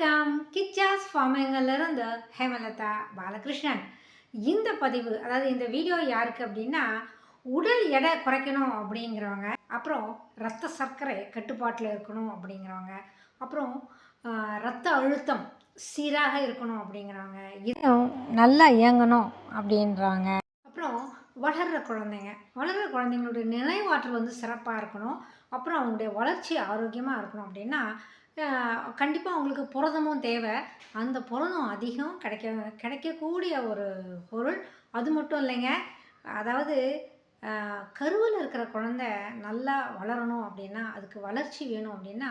வணக்கம். கிச்சாஸ் ஃபார்மிங்கிலிருந்து ஹேமலதா பாலகிருஷ்ணன். இந்த பதிவு அதாவது இந்த வீடியோ யாருக்கு அப்படின்னா உடல் எடை குறைக்கணும் அப்படிங்கிறவங்க அப்புறம் ரத்த சர்க்கரை கட்டுப்பாட்டில் இருக்கணும் அப்படிங்கிறவங்க அப்புறம் ரத்த அழுத்தம் சீராக இருக்கணும் அப்படிங்கிறவங்க இதுவும் நல்லா இயங்கணும் அப்படின்றாங்க. அப்புறம் வளர்கிற குழந்தைங்க வளர்கிற குழந்தைங்களுடைய நினைவாற்றல் வந்து சிறப்பாக இருக்கணும். அப்புறம் அவங்களுடைய வளர்ச்சி ஆரோக்கியமாக இருக்கணும் அப்படின்னா கண்டிப்பாக அவங்களுக்கு புரதமும் தேவை. அந்த புரதம் அதிகம் கிடைக்க கிடைக்கக்கூடிய ஒரு பொருள். அது மட்டும் இல்லைங்க. அதாவது கருவில் இருக்கிற குழந்தை நல்லா வளரணும் அப்படின்னா அதுக்கு வளர்ச்சி வேணும் அப்படின்னா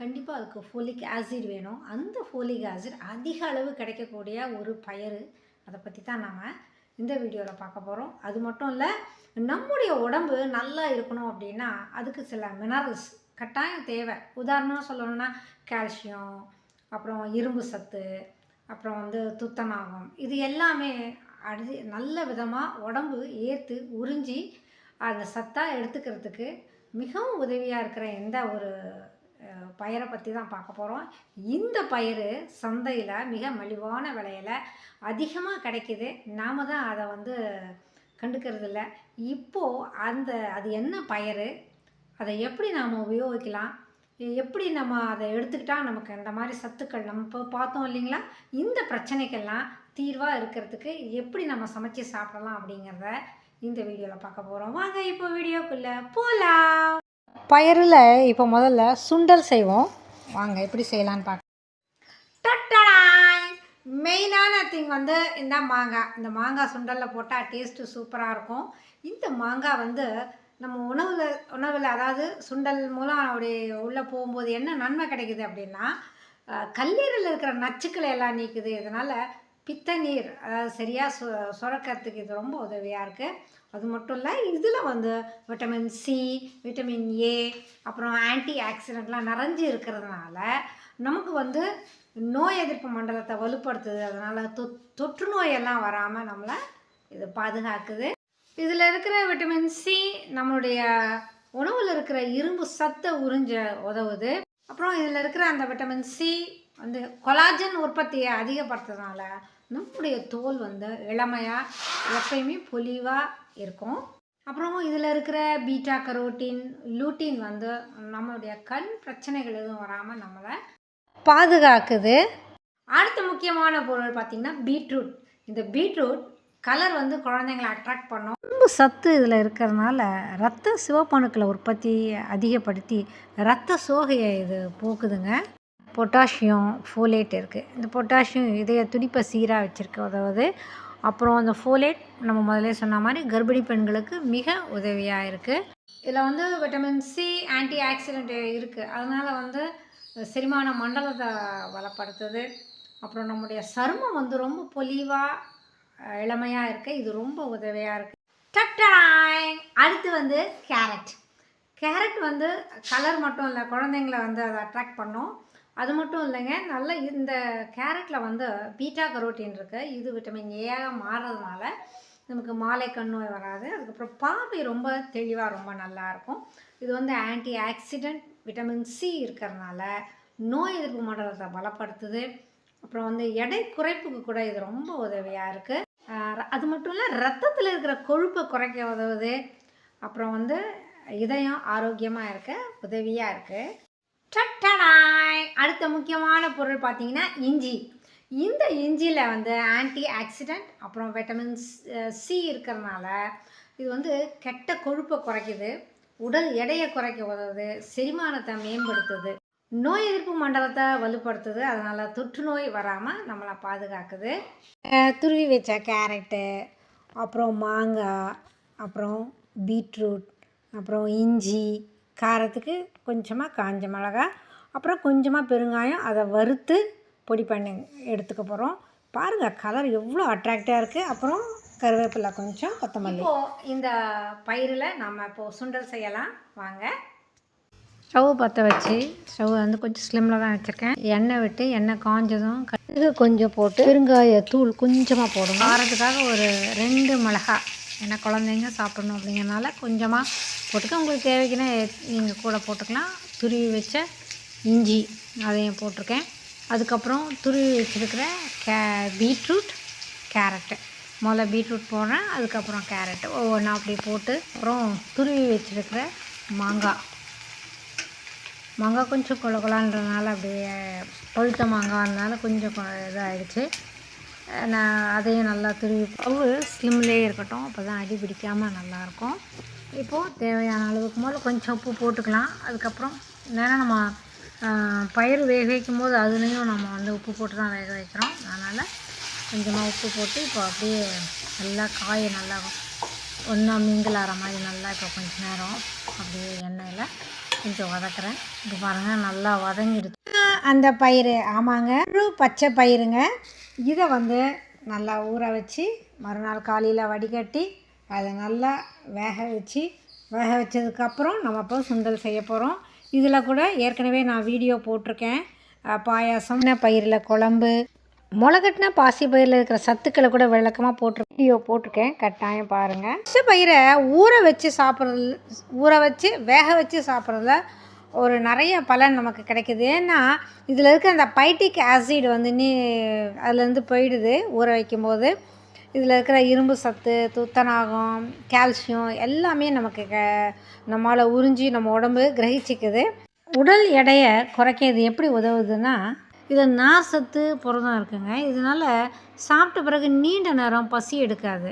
கண்டிப்பாக அதுக்கு ஃபோலிக் ஆசிட் வேணும். அந்த ஃபோலிக் ஆசிட் அதிக அளவு கிடைக்கக்கூடிய ஒரு பயிர் அதை பற்றி தான் நாம் இந்த வீடியோவில் பார்க்க போகிறோம் அது மட்டும் இல்லை நம்முடைய உடம்பு நல்லா இருக்கணும் அப்படின்னா அதுக்கு சில மினரல்ஸ் கட்டாயம் தேவை. உதாரணமாக சொல்லணும்னா கால்சியம் அப்புறம் இரும்பு சத்து அப்புறம் வந்து துத்தநாகம். இது எல்லாமே அடி நல்ல விதமாக உடம்பு ஏற்று உறிஞ்சி அந்த சத்தாக எடுத்துக்கிறதுக்கு மிகவும் உதவியாக இருக்கிற எந்த ஒரு பயிரை பற்றி தான் பார்க்க போகிறோம் இந்த பயிர் சந்தையில் மிக மலிவான விலையில் அதிகமாக கிடைக்கிது. நாம் தான் அதை வந்து கண்டுக்கிறது இல்லை இப்போது அந்த அது என்ன பயிர் அதை எப்படி நாம் உபயோகிக்கலாம்? எப்படி நம்ம அதை எடுத்துக்கிட்டால் நமக்கு இந்த மாதிரி சத்துக்கள் நம்ம இப்போ பார்த்தோம் இல்லைங்களா? இந்த பிரச்சனைக்கெல்லாம் தீர்வாக இருக்கிறதுக்கு எப்படி நம்ம சமைச்சு சாப்பிடலாம் அப்படிங்கிறத இந்த வீடியோவில் பார்க்க போகிறோம் வாங்க இப்போ வீடியோக்குள்ளே போகலாம் பயிரில் இப்போ முதல்ல சுண்டல் செய்வோம். வாங்க எப்படி செய்யலான்னு பார்க்க மெயினான திங் வந்து இந்த மாங்காய். இந்த மாங்காய் சுண்டலில் போட்டால் டேஸ்ட்டு சூப்பராக இருக்கும். இந்த மாங்காய் வந்து நம்ம உணவில் உணவில் அதாவது சுண்டல் மூலம் அப்படி உள்ளே போகும்போது என்ன நன்மை கிடைக்குது அப்படின்னா அஹ், கல்லீரலில் இருக்கிற நச்சுக்களை எல்லாம் நீக்குது. இதனால் பித்த நீர் அதாவது சரியாக சு சுரக்கிறதுக்கு இது ரொம்ப உதவியாக இருக்குது அது மட்டும் இல்லை இதில் வந்து விட்டமின் சி விட்டமின் ஏ அப்புறம் ஆன்டி ஆக்சிடெண்ட்லாம் நிறைஞ்சு இருக்கிறதுனால நமக்கு வந்து நோய் எதிர்ப்பு மண்டலத்தை வலுப்படுத்துது. அதனால் தொ தொற்று நோயெல்லாம் வராமல் நம்மளை இது பாதுகாக்குது. இதில் இருக்கிற விட்டமின் சி நம்மளுடைய உணவில் இருக்கிற இரும்பு சத்தை உறிஞ்ச உதவுது. அப்புறம் இதில் இருக்கிற அந்த விட்டமின் சி வந்து கொலாஜன் உற்பத்தியை அதிகப்படுத்துறதுனால நம்முடைய தோல் வந்து இளமையாக எப்பயுமே பொலிவாக இருக்கும். அப்புறம் இதில் இருக்கிற பீட்டா கரோட்டின் லூட்டின் வந்து நம்மளுடைய கண் பிரச்சனைகள் எதுவும் வராமல் நம்மளை பாதுகாக்குது. அடுத்த முக்கியமான பொருள் பார்த்திங்கன்னா பீட்ரூட். இந்த பீட்ரூட் கலர் வந்து குழந்தைங்களை அட்ராக்ட் பண்ணும். ரொம்ப சத்து இதில் இருக்கிறதுனால ரத்த சிவப்பணுக்களை உற்பத்தி அதிகப்படுத்தி ரத்த சோகையை இது போக்குதுங்க. பொட்டாசியம் ஃபோலேட் இருக்குது இந்த பொட்டாசியம் இதய துடிப்பை சீராக வச்சுருக்க உதவுது. அப்புறம் அந்த ஃபோலேட் நம்ம முதல்ல சொன்ன மாதிரி கர்ப்பிணி பெண்களுக்கு மிக உதவியாக இருக்குது இதில் வந்து விட்டமின் சி ஆன்டி ஆக்சிடென்ட் இருக்குது அதனால் வந்து செரிமான மண்டலத்தை பலப்படுத்துது அப்புறம் நம்முடைய சருமம் வந்து ரொம்ப பொலிவாக இளமையாக இருக்க. இது ரொம்ப உதவியாக இருக்குது டக்டாய் அடுத்து வந்து கேரட் கேரட் வந்து கலர் மட்டும் இல்லை குழந்தைங்கள வந்து அதை அட்ராக்ட் பண்ணும். அது மட்டும் இல்லைங்க நல்ல இந்த கேரட்டில் வந்து பீட்டா கரோட்டின் இருக்குது இது விட்டமின் ஏயாக மாறுறதுனால நமக்கு மாலை கண் நோய் வராது. அதுக்கப்புறம் பார்வை ரொம்ப தெளிவாக ரொம்ப நல்லா இருக்கும். இது வந்து ஆன்டி ஆக்சிடென்ட் விட்டமின் சி இருக்கிறதுனால நோய் எதிர்ப்பு மண்டலத்தை பலப்படுத்துது. அப்புறம் வந்து எடை குறைப்புக்கு கூட இது ரொம்ப உதவியாக இருக்குது அது மட்டும் இல்லை ரத்தத்தில் இருக்கிற கொழுப்பை குறைக்க உதவுது. அப்புறம் வந்து இதயம் ஆரோக்கியமாக இருக்க உதவியாக இருக்குது டட்டடாய்! அடுத்த முக்கியமான பொருள் பார்த்திங்கன்னா இஞ்சி. இந்த இஞ்சியில் வந்து ஆன்டி ஆக்சிடென்ட் அப்புறம் விட்டமின் சி இருக்கிறதுனால இது வந்து கெட்ட கொழுப்பை குறைக்குது. உடல் எடையை குறைக்க உதவுது. செரிமானத்தை மேம்படுத்துது. நோய் எதிர்ப்பு மண்டலத்தை வலுப்படுத்துது. அதனால் தொற்று நோய் வராமல் நம்மளை பாதுகாக்குது. துருவி வச்ச கேரட்டு அப்புறம் மாங்காய் அப்புறம் பீட்ரூட் அப்புறம் இஞ்சி காரத்துக்கு கொஞ்சமாக காஞ்ச மிளகா அப்புறம் கொஞ்சமாக பெருங்காயம் அதை வறுத்து பொடி பண்ணி எடுத்துக்க போகிறோம் பாருங்கள் கலர் எவ்வளோ அட்ராக்டாக இருக்குது அப்புறம் கருவேப்பிலை கொஞ்சம் கொத்தமல்லி. இப்போது இந்த பயிரில் நம்ம இப்போது சுண்டல் செய்யலாம். வாங்க. ஸ்டவ் பற்ற வச்சு ஸ்டவ் வந்து கொஞ்சம் ஸ்லிம்மில் தான் வச்சுருக்கேன். எண்ணெய் விட்டு எண்ணெய் காஞ்சதும் கடுகு கொஞ்சம் போட்டு பெருங்காய தூள் கொஞ்சமாக போடணும். வாரத்துக்காக ஒரு ரெண்டு மிளகாய் ஏன்னா குழந்தைங்க சாப்பிடணும் அப்படிங்கிறனால கொஞ்சமாக போட்டுக்க. உங்களுக்கு தேவைக்குன்னா நீங்கள் கூட போட்டுக்கலாம். துருவி வச்ச இஞ்சி அதையும் போட்டிருக்கேன். அதுக்கப்புறம் துருவி வச்சுருக்கிற கே பீட்ரூட் கேரட்டு. முதல்ல பீட்ரூட் போடுறேன். அதுக்கப்புறம் கேரட்டு. ஒவ்வொன்றா அப்படி போட்டு அப்புறம் துருவி வச்சுருக்கிற மாங்காய். மாங்காய் கொஞ்சம் கொல கொலான்றதுனால அப்படியே பழுத்த மாங்காய்னால கொஞ்சம் கொ- இதாகிடுச்சு நான் அதையும் நல்லா துருவி அளவு ஸ்லிம்லேயே இருக்கட்டும் அப்போ தான் அடி பிடிக்காமல் நல்லாயிருக்கும். இப்போது தேவையான அளவுக்கு முதல்ல கொஞ்சம் உப்பு போட்டுக்கலாம். அதுக்கப்புறம் ஏன்னா நம்ம பயிர் வேக வைக்கும் போது அதுலேயும் நம்ம வந்து உப்பு போட்டு தான் வேக வைக்கிறோம். அதனால் கொஞ்சமாக உப்பு போட்டு இப்போ அப்படியே நல்லா காய் நல்லா ஒன்றா மிங்கிள் ஆகிற மாதிரி நல்லா இப்போ கொஞ்சம் நேரம் அப்படியே எண்ணெயில் கொஞ்சம் வதக்குறேன். இப்போ பாருங்கள் நல்லா வதங்கிடுச்சு. அந்த பயிர் ஆமாங்க. முழு பச்சை பயிருங்க. இதை வந்து நல்லா ஊற வச்சு மறுநாள் காலையில் வடிகட்டி அதை நல்லா வேக வச்சு வேக வச்சதுக்கப்புறம் நம்ம இப்போ சுண்டல் செய்ய போகிறோம் இதில் கூட ஏற்கனவே நான் வீடியோ போட்டிருக்கேன். பாயாசம் பயிரில் குழம்பு முளைகட்டின பாசி பயிரில் இருக்கிற சத்துக்களை கூட விளக்கமாக போட்டு வீடியோ போட்டிருக்கேன். கட்டாயம் பாருங்கள் பச்சை பயிரை ஊற வச்சு சாப்பிட்றது ஊற வச்சு வேக வச்சு சாப்பிட்றதுல ஒரு நிறைய பலன் நமக்கு கிடைக்குது. ஏன்னா இதில் இருக்க அந்த பைட்டிக் ஆசிட் வந்து நீ அதுலேருந்து போயிடுது ஊற வைக்கும்போது. இதில் இருக்கிற இரும்பு சத்து துத்தநாகம் கால்சியம் எல்லாமே நமக்கு க நம்மளால் உறிஞ்சி நம்ம உடம்பு கிரகிச்சிக்குது. உடல் எடையை குறைக்க இது எப்படி உதவுதுன்னா இதில் நார் சத்து புரதம் இருக்குங்க. இதனால் சாப்பிட்ட பிறகு நீண்ட நேரம் பசி எடுக்காது.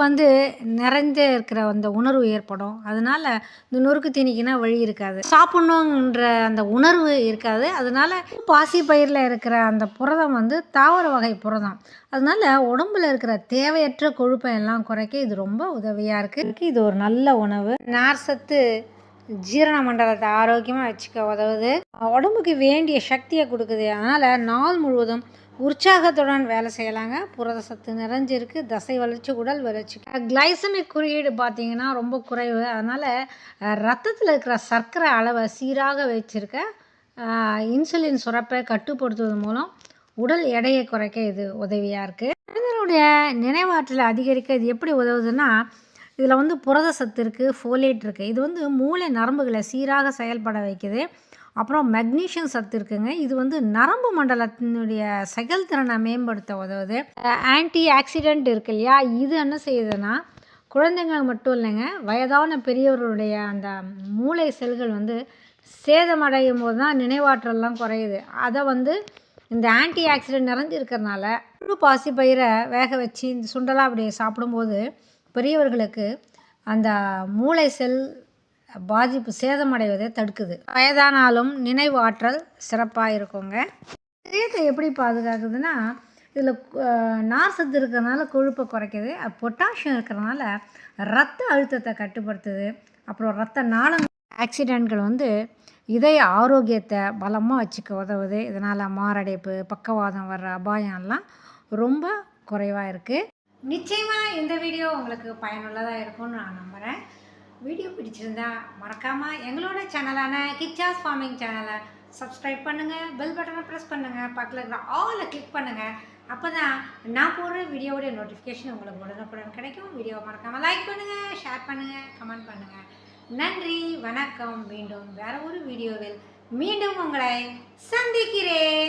வந்து நிறைஞ்ச இருக்கிற அந்த உணர்வு ஏற்படும். அதனால் இந்த நொறுக்கு தீனிக்குன்னா வழி இருக்காது. சாப்பிட்ணுன்ற அந்த உணர்வு இருக்காது. அதனால் பாசி பயிரில் இருக்கிற அந்த புரதம் வந்து தாவர வகை புரதம். அதனால் உடம்புல இருக்கிற தேவையற்ற கொழுப்பை எல்லாம் குறைக்க இது ரொம்ப உதவியாக இருக்குது இது ஒரு நல்ல உணவு. நார் சத்து ஜீரண மண்டலத்தை ஆரோக்கியமாக வச்சுக்க உதவுது. உடம்புக்கு வேண்டிய சக்தியை கொடுக்குது. அதனால் நாள் முழுவதும் உற்சாகத்துடன் வேலை செய்யலாங்க. புரத சத்து நிறைஞ்சிருக்கு. தசை வளர்ச்சி உடல் வளர்ச்சி கிளைசமிக் குறியீடு பார்த்தீங்கன்னா ரொம்ப குறைவு. அதனால் ரத்தத்தில் இருக்கிற சர்க்கரை அளவை சீராக வச்சிருக்க இன்சுலின் சுரப்பை கட்டுப்படுத்துவதன் மூலம் உடல் எடையை குறைக்க இது உதவியாக இருக்குது மனிதனுடைய நினைவாற்றலை அதிகரிக்க இது எப்படி உதவுதுன்னா இதில் வந்து புரத சத்து இருக்குது ஃபோலேட் இருக்குது இது வந்து மூளை நரம்புகளை சீராக செயல்பட வைக்குது. அப்புறம் மெக்னீஷியம் சத்து இருக்குங்க. இது வந்து நரம்பு மண்டலத்தினுடைய செயல்திறனை மேம்படுத்த உதவுது. ஆன்டி ஆக்சிடெண்ட் இருக்கு இல்லையா? இது என்ன செய்யுதுன்னா குழந்தைங்க மட்டும் இல்லைங்க வயதான பெரியவருடைய அந்த மூளை செல்கள் வந்து சேதமடையும் போது தான் நினைவாற்றல்லாம் குறையுது. அதை வந்து இந்த ஆன்டி ஆக்சிடென்ட் நிறைஞ்சிருக்கிறதுனால முழு பாசி பயிரை வேக வச்சு இந்த சுண்டலாக அப்படியே சாப்பிடும்போது பெரியவர்களுக்கு அந்த மூளை செல் பாதிப்பு சேதமடைவதை தடுக்குது. வயதானாலும் நினைவு ஆற்றல் சிறப்பாக இருக்குங்க இதயத்தை எப்படி பாதுகாக்குதுன்னா இதில் நார் சத்து இருக்கிறதுனால கொழுப்பை குறைக்குது. பொட்டாசியம் இருக்கிறதுனால ரத்த அழுத்தத்தை கட்டுப்படுத்துது. அப்புறம் ரத்த நாளம் ஆக்சிடென்ட்கள் வந்து இதய ஆரோக்கியத்தை பலமாக வச்சுக்க உதவுது. இதனால் மாரடைப்பு பக்கவாதம் வர்ற அபாயம்லாம் ரொம்ப குறைவாக இருக்குது நிச்சயமாக இந்த வீடியோ உங்களுக்கு பயனுள்ளதாக இருக்கும்னு நான் நம்புகிறேன் வீடியோ பிடிச்சிருந்தா மறக்காமல் எங்களோட சேனலான கிச்சாஸ் ஃபார்மிங் சேனலை சப்ஸ்கிரைப் பண்ணுங்கள் பெல் பட்டனை ப்ரெஸ் பண்ணுங்கள் பக்கத்தில் இருக்கிற ஆலை கிளிக் பண்ணுங்கள் அப்போ தான் நான் போடுற வீடியோவுடைய நோட்டிஃபிகேஷன் உங்களுக்கு உடனுக்குடன் கிடைக்கும். வீடியோவை மறக்காமல் லைக் பண்ணுங்கள் ஷேர் பண்ணுங்கள் கமெண்ட் பண்ணுங்கள் நன்றி வணக்கம். மீண்டும் வேறு ஒரு வீடியோவில் மீண்டும் உங்களை சந்திக்கிறேன்.